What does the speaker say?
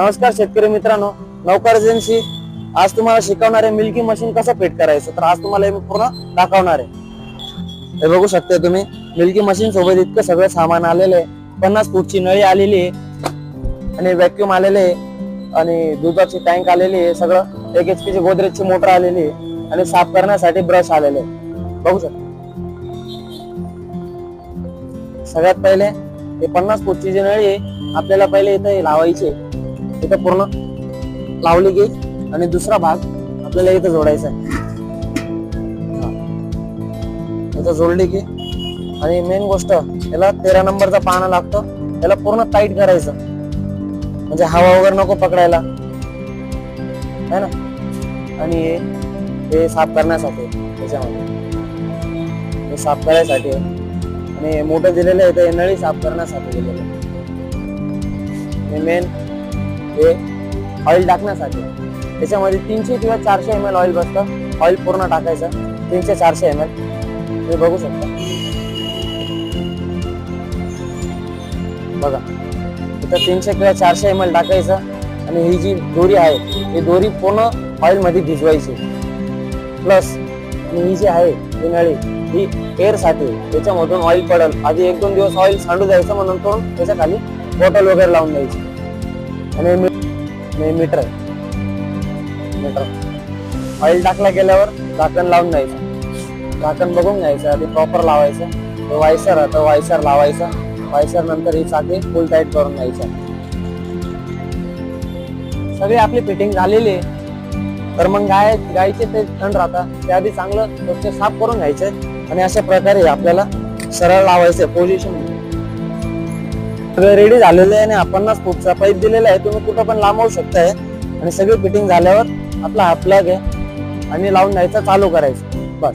नमस्कार शेतकरी मित्रांनो. नौकार एजन्सी आज तुम्हाला शिकवणार आहे मिल्की मशीन कसं फिट करायचं? तर आज तुम्हाला हे मी पूर्ण दाखवणार आहे. हे बघू शकता तुम्ही मिल्की मशीन सोबत इतकं सगळं सामान आलेलं आहे. पन्नास फूटची नळी आलेली आहे. आणि व्हॅक्युम आलेले आहे. आणि दुधाची टँक आलेली आहे. सगळं एक एच ची गोदरेजची मोटर आलेली आहे. आणि साफ करण्यासाठी ब्रश आलेले आहे. बघू शकता. सगळ्यात पहिले हे पन्नास फूटची जी नळी आहे आपल्याला पहिले इथं लावायची आहे. इथं पूर्ण लावली की आणि दुसरा भाग आपल्याला इथं जोडायचा आहे. इथं जोडली की आणि मेन गोष्ट याला तेरा नंबरचा पाना लागतो. याला पूर्ण टाईट करायचं. म्हणजे हवा वगैरे नको पकडायला. है ना? आणि हे हे साफ करण्यासाठी त्याच्यामध्ये. हे साफ करायसाठी आणि मोठं दिलेलं आहे ते नळी साफ करण्यासाठी दिलेलं आहे. मेन हे ऑइल टाकण्यासाठी. त्याच्यामध्ये तीनशे किंवा चारशे एम एल ऑइल बसतं. ऑइल पूर्ण टाकायचं. तीनशे चारशे एम एल तुम्ही बघू शकता. बघा. इथं तीनशे किंवा चारशे एम एल टाकायचं. आणि ही जी दोरी आहे ही दोरी पूर्ण ऑइलमध्ये भिजवायची. प्लस आणि ही जी आहे ही नळी ही एअरसाठी त्याच्यामधून ऑइल पडल. आधी एक दोन दिवस ऑइल सांडू द्यायचं म्हणून नंतर त्याच्याखाली बॉटल वगैरे लावून द्यायची. आणि मी- मी मीटर आहे. मीटर ऑइल टाकला गेल्यावर झाकण लावून द्यायचं झाकण बघून घ्यायचं आधी प्रॉपर लावायचं. तो वायसर आहे वायसर लावायचा. वायसर नंतर ही चाकी फुल टाईट करून घ्यायचं. सगळी आपली फिटिंग झालेली आहे. तर मग गाय गायचे ते थंड राहतात. त्याआधी चांगलं स्वच्छ साफ करून घ्यायचे. आणि अशा प्रकारे आपल्याला सरळ लावायचं. पोझिशन सगळं रेडी झालेलं आहे आणि आपणच पुढचा पाईप दिलेला आहे. तुम्ही कुठं पण लांबवू शकताय. आणि सगळी फिटिंग झाल्यावर आपला हा प्लग आहे. आणि लावून द्यायचा चालू करायचं. बस.